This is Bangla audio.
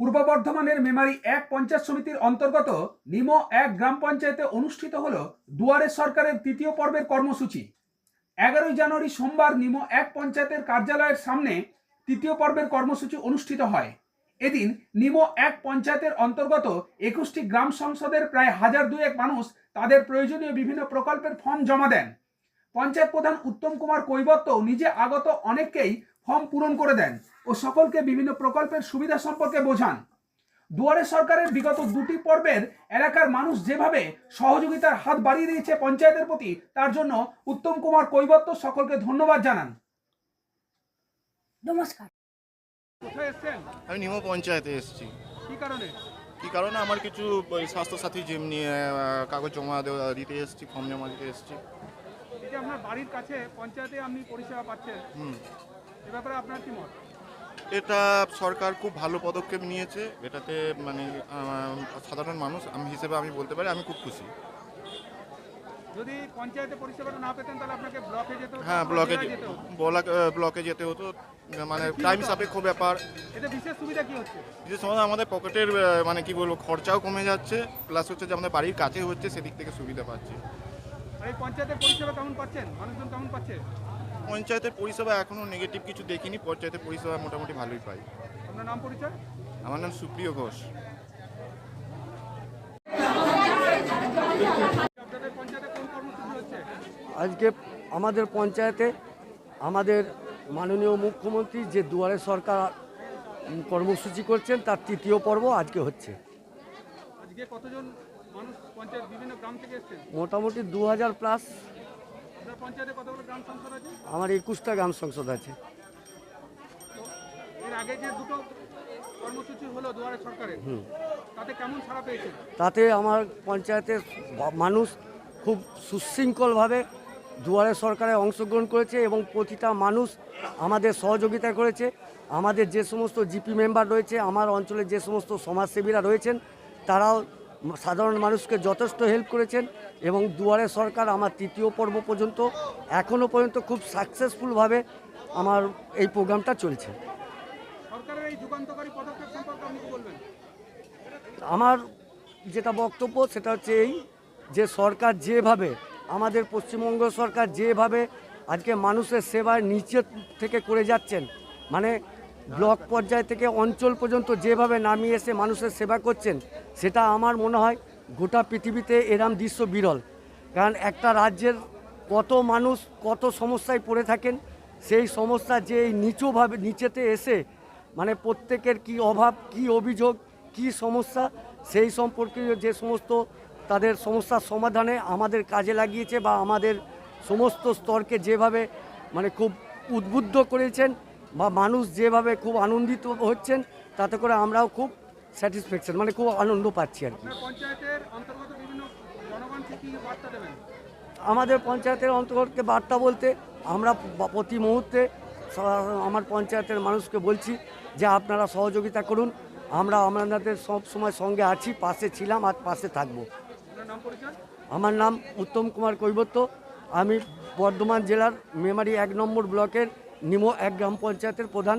পূর্ব বর্ধমানের মেমারি এক পঞ্চায়েত সমিতির অন্তর্গত নিমো এক গ্রাম পঞ্চায়েতে অনুষ্ঠিত হল দুয়ারে সরকারের তৃতীয় পর্বের কর্মসূচি। এগারোই জানুয়ারি সোমবার নিমো এক পঞ্চায়েতের কার্যালয়ের সামনে তৃতীয় পর্বের কর্মসূচি অনুষ্ঠিত হয়। এদিন নিমো এক পঞ্চায়েতের অন্তর্গত একুশটি গ্রাম সংসদের প্রায় হাজার দুয়েক মানুষ তাদের প্রয়োজনীয় বিভিন্ন প্রকল্পের ফর্ম জমা দেন। পঞ্চায়েত প্রধান উত্তম কুমার কৈবত্য নিজে আগত অনেককেই ফর্ম পূরণ করে দেন। ও সকলকে বিভিন্ন প্রকল্পের সুবিধা সম্পর্কে বোঝান। দুয়ারে সরকারের বিগত দুটি পর্বের এলাকার মানুষ যেভাবে সহযোগিতার হাত বাড়িয়ে দিয়েছে পঞ্চায়েতের প্রতি তার জন্য উত্তম কুমার কৈবত্য সকলকে ধন্যবাদ জানান। নমস্কার। কোথায় এসছেন? আমি নিমো পঞ্চায়েতে এসেছি। কি কারণে? কি কারণে? আমার কিছু ওই স্বাস্থ্যসাথী জিম নিয়ে কাগজ জমা দেওয়া দিতে এসেছি ফর্ম জমা দিতে এসেছি। আপনার বাড়ির কাছে পঞ্চায়েতে আপনি পরিষেবা পাচ্ছেন হুম। এ ব্যাপারে আপনার কি মত? এটা সরকার খুব ভালো পদক্ষেপ নিয়েছে। এটাতে মানে সাধারণ মানুষ আমি হিসেবে আমি বলতে পারি আমি খুব খুশি। যদি পঞ্চায়েতে পরিষেবাটা না পেতেন তাহলে আপনাকে ব্লকে যেতে হ্যাঁ ব্লকে। ব্লক- যেতে হতো মানে টাইম সাপেক্ষ ব্যাপার। এতে বিশেষ সুবিধা কি হচ্ছে? আমাদের পকেটের মানে কি বলব খরচাও কমে যাচ্ছে প্লাস হচ্ছে যে আমাদের বাড়ির কাছে হচ্ছে সেদিক থেকে সুবিধা পাচ্ছি। আর এই পঞ্চায়েতের পরিষেবা কেমন পাচ্ছেন? মানুষজন কেমন পাচ্ছে? পঞ্চায়েতের পরিষেবা এখনও নেগেটিভ কিছু দেখিনি পঞ্চায়েতের পরিষেবা মোটামুটি ভালোই পাই। আপনার নাম পরিচয়? আমার নাম সুপ্রিয় ঘোষ। আপনাদের পঞ্চায়েতে কোন কর্মসূচি হচ্ছে? আজকে আমাদের পঞ্চায়েতে আমাদের মাননীয় মুখ্যমন্ত্রী যে দুয়ারে সরকার কর্মসূচি করছেন তার তৃতীয় পর্ব আজকে হচ্ছে। আজকে কতজন মানুষ পঞ্চায়েত বিভিন্ন গ্রাম থেকে এসছেন? মোটামুটি দু হাজার প্লাস আমার একুশটা গ্রাম সংসদ আছে। তাতে আমার পঞ্চায়েতের মানুষ খুব সুশৃঙ্খলভাবে দুয়ারে সরকারে অংশগ্রহণ করেছে এবং প্রতিটা মানুষ আমাদের সহযোগিতা করেছে। আমাদের যে সমস্ত জিপি মেম্বার রয়েছে আমার অঞ্চলে যে সমস্ত সমাজসেবীরা রয়েছেন তারাও সাধারণ মানুষকে যথেষ্ট হেল্প করেছেন এবং দুয়ারে সরকার আমার তৃতীয় পর্ব পর্যন্ত এখনও পর্যন্ত খুব সাকসেসফুলভাবে আমার এই প্রোগ্রামটা চলছে। আমার যেটা বক্তব্য সেটা হচ্ছে এই যে সরকার যেভাবে আমাদের পশ্চিমবঙ্গ সরকার যেভাবে আজকে মানুষের সেবায় নিচে থেকে করে যাচ্ছেন মানে ব্লক পর্যায় থেকে অঞ্চল পর্যন্ত যেভাবে নামিয়ে এসে মানুষের সেবা করছেন, সেটা আমার মনে হয় গোটা পৃথিবীতে এরম দৃশ্য বিরল। কারণ একটা রাজ্যের কত মানুষ কত সমস্যায় পড়ে থাকেন, সেই সমস্যা যে এই নিচুভাবে, নিচেতে এসে মানে প্রত্যেকের কি অভাব, কি অভিযোগ, কি সমস্যা, সেই সম্পর্কে যে সমস্ত তাদের সমস্যার সমাধানে আমাদের কাজে লাগিয়েছে বা আমাদের সমস্ত স্তরকে যেভাবে মানে খুব উদ্বুদ্ধ করেছেন বা মানুষ যেভাবে খুব আনন্দিত হচ্ছেন তাতে করে আমরাও খুব স্যাটিসফ্যাকশন মানে খুব আনন্দ পাচ্ছি আর কি। আমাদের পঞ্চায়েতের অন্তর্গতকে বার্তা বলতে আমরা প্রতি মুহূর্তে আমার পঞ্চায়েতের মানুষকে বলছি যে আপনারা সহযোগিতা করুন আমরা আমাদের সব সময় সঙ্গে আছি পাশে ছিলাম আর পাশে থাকব। আমার নাম উত্তম কুমার কৈবত্য আমি বর্ধমান জেলার মেমারি এক নম্বর ব্লকের নিমো এক গ্রাম পঞ্চায়েতের প্রধান